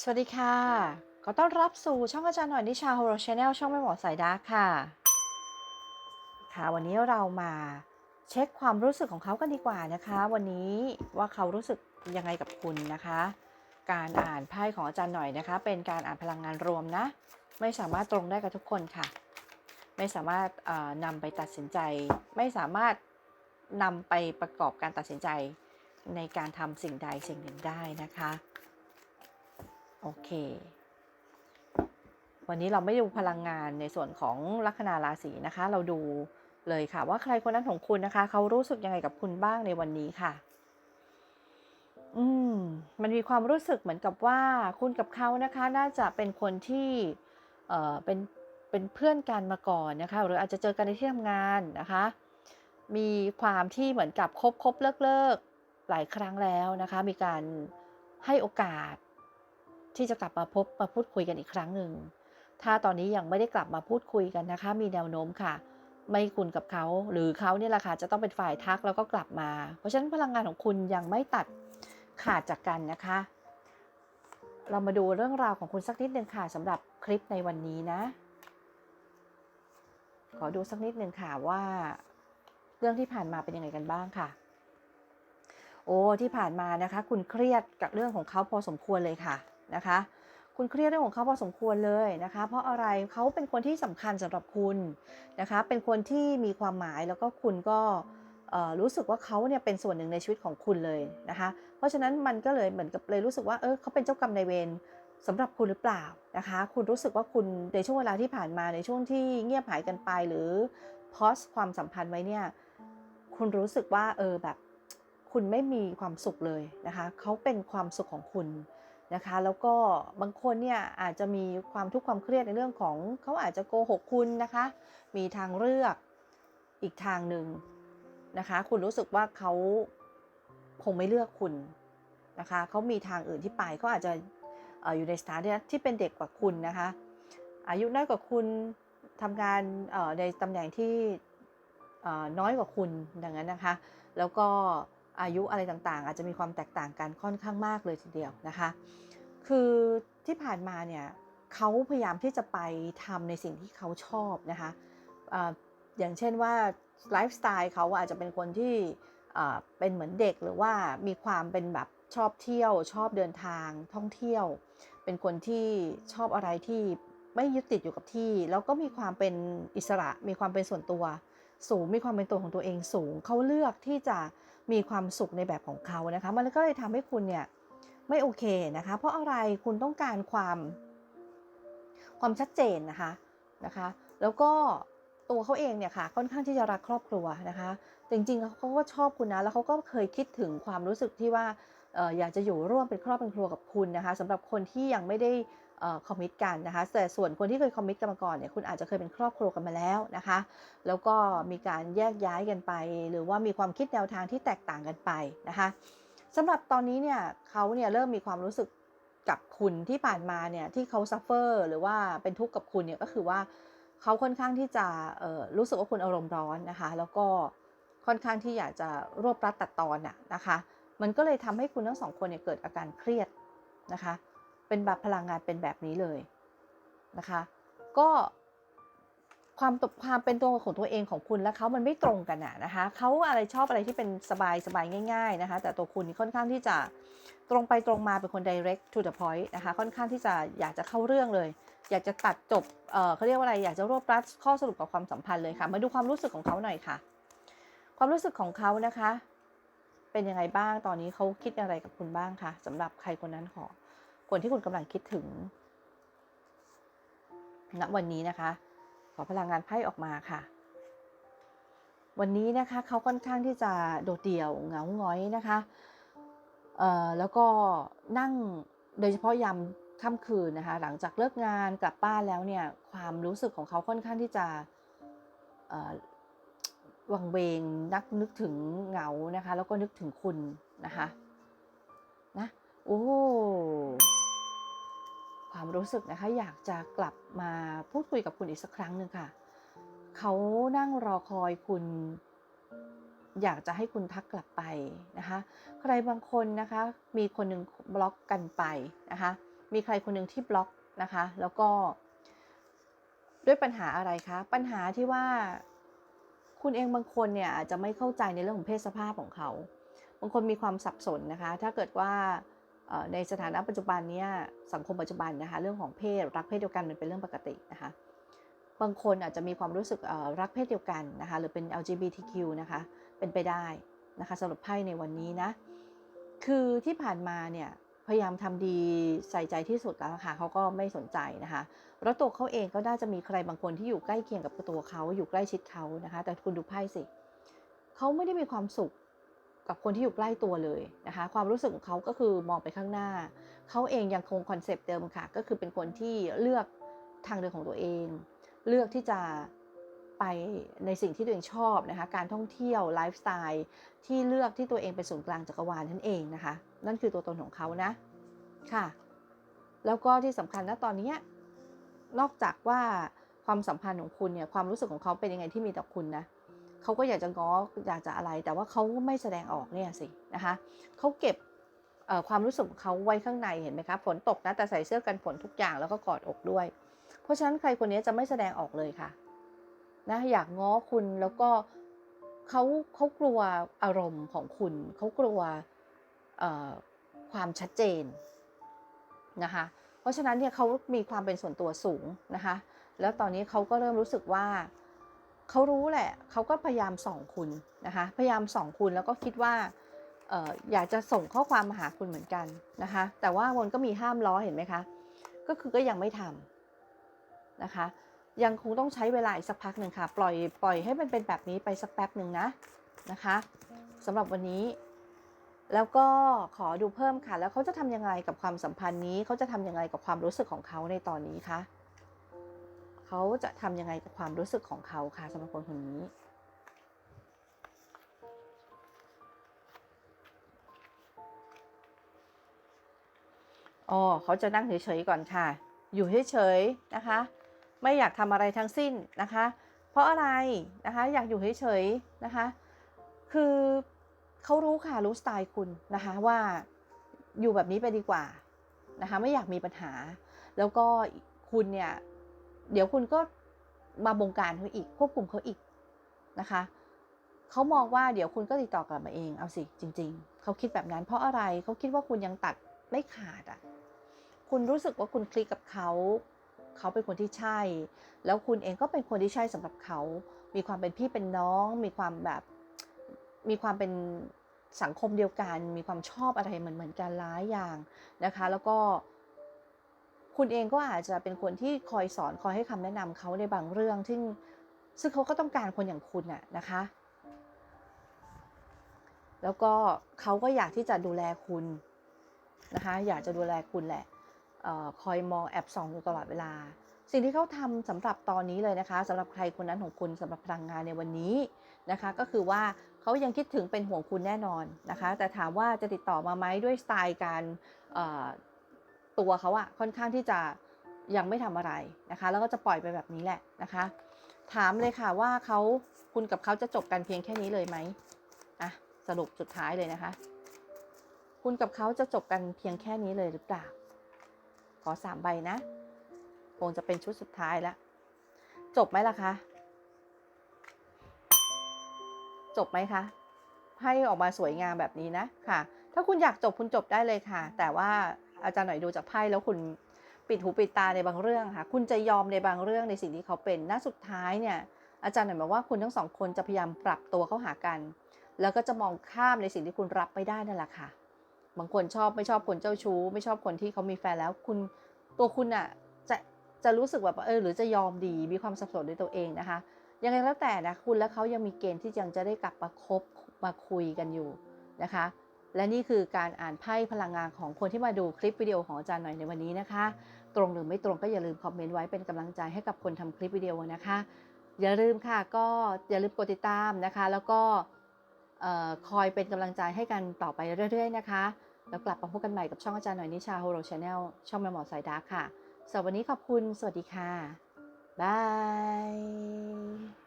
สวัสดีค่ะ ขอต้อนรับสู่ช่องอาจารย์หน่อยนิชาโฮโรชแนลช่องแม่หมอสายดาร์ค่ะ ค่ะ วันนี้เรามาเช็คความรู้สึกของเขากันดีกว่านะคะ วันนี้ว่าเขารู้สึกยังไงกับคุณนะคะ การอ่านไพ่ของอาจารย์หน่อยนะคะ เป็นการอ่านพลังงานรวมนะ ไม่สามารถตรงได้กับทุกคนค่ะ ไม่สามารถนำไปตัดสินใจ ไม่สามารถนำไปประกอบการตัดสินใจในการทำสิ่งใดสิ่งหนึ่งได้นะคะ โอเค วันนี้เราไม่ดูพลังงานในส่วนของลัคนาราศีนะคะ เราดูเลยค่ะ ว่าใครคนนั้นของคุณนะคะ เขารู้สึกยังไงกับคุณบ้างในวันนี้ค่ะ อืม มันมีความรู้สึกเหมือนกับว่าคุณกับเขานะคะ น่าจะเป็นคนที่ เอ่อ เป็น เป็นเพื่อนกันมาก่อนนะคะ หรืออาจจะเจอกันในที่ทำงานนะคะ มีความที่เหมือนกับคบคบเลิกเลิกหลายครั้งแล้วนะคะ มีการให้โอกาส ที่จะกลับมาพบมาพูดคุยกันอีกครั้งหนึ่ง ถ้าตอนนี้ยังไม่ได้กลับมาพูดคุยกันนะคะ มีแนวโน้มค่ะ ไม่คุณกับเขา หรือเขาเนี่ยแหละค่ะจะต้องเป็นฝ่ายทักแล้วก็กลับมา เพราะฉะนั้นพลังงานของคุณยังไม่ตัดขาดจากกันนะคะ เรามาดูเรื่องราวของคุณสักนิดหนึ่งค่ะสำหรับคลิปในวันนี้นะ ขอดูสักนิดหนึ่งค่ะว่า เรื่องที่ผ่านมาเป็นยังไงกันบ้างค่ะโอ้ที่ผ่านมานะคะ คุณเครียดกับเรื่องของเขาพอสมควรเลยค่ะ นะคะ คุณเครียดเรื่องของเขาพอสมควรเลยนะคะ เพราะอะไรเขาเป็นคนที่สำคัญสำหรับคุณนะคะ เป็นคนที่มีความหมายแล้วก็คุณก็รู้สึกว่าเขาเนี่ยเป็นส่วนหนึ่งในชีวิตของคุณเลยนะคะ เพราะฉะนั้นมันก็เลยเหมือนกับเลยรู้สึกว่าเออเขาเป็นเจ้ากรรมนายเวรสำหรับคุณหรือเปล่านะคะ คุณรู้สึกว่าคุณในช่วงเวลาที่ผ่านมาในช่วงที่เงียบหายกันไปหรือพอสความสัมพันธ์ไว้เนี่ยคุณรู้สึกว่าเออแบบ คุณไม่มีความสุขเลยนะคะ เขาเป็นความสุขของคุณ นะคะ แล้วก็บางคนเนี่ยอาจจะมีความทุกข์ความเครียดในเรื่องของเขาอาจจะโกหกคุณนะคะ มีทางเลือกอีกทางหนึ่งนะคะ คุณรู้สึกว่าเขาคงไม่เลือกคุณนะคะเขามีทางอื่นที่ไปเขาอาจจะอยู่ในสถานะที่เป็นเด็กกว่าคุณนะคะ อายุน้อยกว่าคุณทำงานในตำแหน่งที่น้อยกว่าคุณดังนั้นนะคะ แล้วก็ อายุอะไรต่างๆ อาจจะมีความแตกต่างกันค่อนข้างมากเลยทีเดียวนะคะ คือที่ผ่านมาเนี่ยเขาพยายามที่จะไปทำในสิ่งที่เขาชอบนะคะอย่างเช่นว่าไลฟ์สไตล์เขาอาจจะเป็นคนที่เป็นเหมือนเด็กหรือว่ามีความเป็นแบบชอบเที่ยว ชอบเดินทางท่องเที่ยว เป็นคนที่ชอบอะไรที่ไม่ยึดติดอยู่กับที่ แล้วก็มีความเป็นอิสระมีความเป็นส่วนตัว สูงมีความเป็นตัวของตัวเองสูง เขาเลือกที่จะ มีความสุขในแบบของเขานะคะ มันก็เลยทำให้คุณเนี่ยไม่โอเคนะคะ เพราะอะไรคุณต้องการความความชัดเจนนะคะนะคะ แล้วก็ตัวเขาเองเนี่ยค่ะค่อนข้างที่จะรักครอบครัวนะคะจริงๆเขาก็ชอบคุณนะแล้วเขาก็เคยคิดถึงความรู้สึกที่ว่าเอ่ออยากจะอยู่ร่วมเป็นครอบเป็นครัวกับคุณนะคะสำหรับคนที่ยังไม่ได้ คอมมิตกันนะคะแต่ส่วนคนที่เคยคอมมิตกันมาก่อนเนี่ยคุณอาจจะเคยเป็นครอบครัวกันมาแล้วนะคะ แล้วก็มีการแยกย้ายกันไป หรือว่ามีความคิดแนวทางที่แตกต่างกันไปนะคะสำหรับตอนนี้เนี่ยเขาเนี่ยเริ่มมีความรู้สึกกับคุณที่ผ่านมาเนี่ยที่เขาซัฟเฟอร์หรือว่าเป็นทุกข์กับคุณเนี่ยก็คือว่าเขาค่อนข้างที่จะรู้สึกว่าคุณอารมณ์ร้อนนะคะ แล้วก็ค่อนข้างที่อยากจะรวบรัดตัดตอนน่ะนะคะ มันก็เลยทำให้คุณทั้งสองคนเนี่ยเกิดอาการเครียดนะคะ เป็นแบบพลังงานเป็นแบบนี้เลยนะคะ ก็ความความเป็นตัวของตัวเองของคุณและเขามันไม่ตรงกันอะนะคะเขาอะไรชอบอะไรที่เป็นสบายสบายง่าย ๆนะคะ แต่ตัวคุณนี่ค่อนข้างที่จะตรงไปตรงมาเป็นคน direct to the point นะคะ ค่อนข้างที่จะอยากจะเข้าเรื่องเลย อยากจะตัดจบเเขาเรียกว่าอะไรอยากจะรวบรัดข้อสรุปกับความสัมพันธ์เลยค่ะ มาดูความรู้สึกของเขาหน่อยค่ะ ความรู้สึกของเขานะคะ เป็นยังไงบ้างตอนนี้เขาคิดอะไรกับคุณบ้างคะสำหรับใครคนนั้นของ คนที่คุณกำลังคิดถึงณวันนี้นะคะ ขอพลังงานไพ่ออกมาค่ะ วันนี้นะคะเขาค่อนข้างที่จะโดดเดี่ยวเหงาหงอยนะคะเอ่อแล้วก็นั่งโดยเฉพาะยามค่ำคืนนะคะ หลังจากเลิกงานกลับบ้านแล้วเนี่ยความรู้สึกของเขาค่อนข้างที่จะวังเวงนักนึกถึงเหงานะคะ แล้วก็นึกถึงคุณนะคะนะโอ้ ความรู้สึกนะคะ อยากจะกลับมาพูดคุยกับคุณอีกสักครั้งหนึ่งค่ะ เขานั่งรอคอยคุณ อยากจะให้คุณทักกลับไปนะคะ ใครบางคนนะคะ มีคนหนึ่งบล็อกกันไปนะคะ มีใครคนหนึ่งที่บล็อกนะคะ แล้วก็ ด้วยปัญหาอะไรคะ ปัญหาที่ว่าคุณเองบางคนเนี่ยอาจจะไม่เข้าใจในเรื่องของเพศสภาพของเขา บางคนมีความสับสนนะคะ ถ้าเกิดว่า ในสถานะปัจจุบันเนี้สังคมปัจจุบันนะคะเรื่องของเพศรักเพศเดียวกันมันเป็นเรื่องปกตินะคะบางคนอาจจะมีความรู้สึกรักเพศเดียวกันนะคะหรือเป็น LGBTQ นะคะเป็นไปได้นะคะสำหรับไพ่ในวันนี้นะคือที่ผ่านมาเนี่ยพยายามทำดีใส่ใจที่สุดแล้วค่ะเขาก็ไม่สนใจนะคะแล้วตัวเขาเองก็น่าจะมีใครบางคนที่อยู่ใกล้เคียงกับตัวเขาอยู่ใกล้ชิดเขานะคะ แต่คุณดูไพ่สิเขาไม่ได้มีความสุข กับคนที่อยู่ใกล้ตัวเลยนะคะ ความรู้สึกของเขาก็คือมองไปข้างหน้า เขาเองยังคงคอนเซปต์เดิมค่ะ ก็คือเป็นคนที่เลือกทางเดินของตัวเอง เลือกที่จะไปในสิ่งที่ตัวเองชอบนะคะ การท่องเที่ยวไลฟ์สไตล์ที่เลือกที่ตัวเองเป็นศูนย์กลางจักรวาลนั่นเองนะคะ นั่นคือตัวตนของเขานะค่ะ แล้วก็ที่สำคัญนะตอนนี้นอกจากว่าความสัมพันธ์ของคุณเนี่ยความรู้สึกของเขาเป็นยังไงที่มีต่อคุณนะ เขาก็อยากจะง้ออยากจะอะไร แต่ว่าเขาไม่แสดงออกเนี่ยสินะคะเขาเก็บความรู้สึกของเขาไว้ข้างในเห็นไหมคะฝนตกนะแต่ใส่เสื้อกันฝนทุกอย่างแล้วก็กอดอกด้วย เพราะฉะนั้นใครคนนี้จะไม่แสดงออกเลยค่ะนะอยากง้อคุณแล้วก็เขาเขากลัวอารมณ์ของคุณเขากลัวความชัดเจนนะคะเพราะฉะนั้นเนี่ยเขามีความเป็นส่วนตัวสูงนะคะแล้วตอนนี้เขาก็เริ่มรู้สึกว่า เขารู้แหละ เขาก็พยายามส่องคุณนะคะ พยายามส่องคุณแล้วก็คิดว่าอออยากจะส่งข้อความมาหาคุณเหมือนกันนะคะ แต่ว่ามันก็มีห้ามล้อเห็นไหมคะ ก็คือก็ยังไม่ทำนะคะ ยังคงต้องใช้เวลาอีกสักพักหนึ่งค่ะ ปล่อยปล่อยให้มันเป็นแบบนี้ไปสักแป๊บหนึ่งนะนะคะสำหรับวันนี้ แล้วก็ขอดูเพิ่มค่ะ แล้วเขาจะทำยังไงกับความสัมพันธ์นี้ เขาจะทำยังไงกับความรู้สึกของเขาในตอนนี้คะ เขาจะทำยังไงกับความรู้สึกของเขาค่ะสำหรับคนคนนี้อ๋อเขาจะนั่งเฉยๆก่อนค่ะ อยู่เฉยๆนะคะ ไม่อยากทำอะไรทั้งสิ้นนะคะ เพราะอะไรนะคะอยากอยู่เฉยๆนะคะ คือเขารู้ค่ะรู้สไตล์คุณนะคะว่าอยู่แบบนี้ไปดีกว่านะคะไม่อยากมีปัญหา แล้วก็คุณเนี่ย เดี๋ยวคุณก็มาบงการเขาอีก ควบคุมเขาอีกนะคะเขามองว่าเดี๋ยวคุณก็ติดต่อกลับมาเองเอาสิจริง ๆเขาคิดแบบนั้น เพราะอะไรเขาคิดว่าคุณยังตัดไม่ขาดอะคุณรู้สึกว่าคุณคลิกกับเขาเขาเป็นคนที่ใช่ แล้วคุณเองก็เป็นคนที่ใช่สำหรับเขา มีความเป็นพี่เป็นน้อง มีความแบบ มีความเป็นสังคมเดียวกัน มีความชอบอะไรเหมือนเหมือนกันหลายอย่างนะคะ แล้วก็ คุณเองก็อาจจะเป็นคนที่คอยสอนคอยให้คำแนะนำเขาในบางเรื่อง ซึ่งซึ่งเขาก็ต้องการคนอย่างคุณน่ะนะคะ แล้วก็เขาก็อยากที่จะดูแลคุณนะคะ อยากจะดูแลคุณแหละออคอยมองแอบส่องอยู่ตลอดเวลา สิ่งที่เขาทำสำหรับตอนนี้เลยนะคะสำหรับใครคนนั้นของคุณสำหรับพลังงานในวันนี้นะคะ ก็คือว่าเขายังคิดถึงเป็นห่วงคุณแน่นอนนะคะ แต่ถามว่าจะติดต่อมาไหมด้วยสไตล์การ ตัวเขาอะค่อนข้างที่จะยังไม่ทำอะไรนะคะ แล้วก็จะปล่อยไปแบบนี้แหละนะคะ ถามเลยค่ะว่าเขาคุณกับเขาจะจบกันเพียงแค่นี้เลยไหมอะสรุปสุดท้ายเลยนะคะ คุณกับเขาจะจบกันเพียงแค่นี้เลยหรือเปล่า ขอสามใบนะคงจะเป็นชุดสุดท้ายแล้วจบไหมล่ะคะ จบไหมคะให้ออกมาสวยงามแบบนี้นะค่ะ ถ้าคุณอยากจบคุณจบได้เลยค่ะ แต่ว่า อาจารย์หน่อยดูจากไพ่แล้วคุณปิดหูปิดตาในบางเรื่องค่ะคุณจะยอมในบางเรื่องในสิ่งที่เขาเป็นณสุดท้ายเนี่ยอาจารย์หน่อยบอกว่าคุณทั้งสองคนจะพยายามปรับตัวเข้าหากัน แล้วก็จะมองข้ามในสิ่งที่คุณรับไม่ได้นั่นแหละค่ะ บางคนชอบไม่ชอบคนเจ้าชู้ ไม่ชอบคนที่เขามีแฟนแล้วคุณตัวคุณอะจะจะรู้สึกแบบเออหรือจะยอมดีมีความสับสนในตัวเองนะคะยังไงแล้วแต่นะคุณและเขายังมีเกณฑ์ที่ยังจะได้กลับมาคบมาคุยกันอยู่นะคะ และนี่คือการอ่านไพ่พลังงานของคนที่มาดูคลิปวิดีโอของอาจารย์หน่อยในวันนี้นะคะ ตรงหรือไม่ตรงก็อย่าลืมคอมเมนต์ไว้เป็นกำลังใจให้กับคนทำคลิปวิดีโอนะคะ อย่าลืมค่ะก็อย่าลืมกดติดตามนะคะ แล้วก็คอยเป็นกำลังใจให้กันต่อไปเรื่อย ๆ นะคะ แล้วกลับมาพบกันใหม่กับช่องอาจารย์หน่อยนิชาโฮโรชาแนลช่องแมหมอสายดาร์กค่ะสำหรับวันนี้ขอบคุณ สวัสดีค่ะ บาย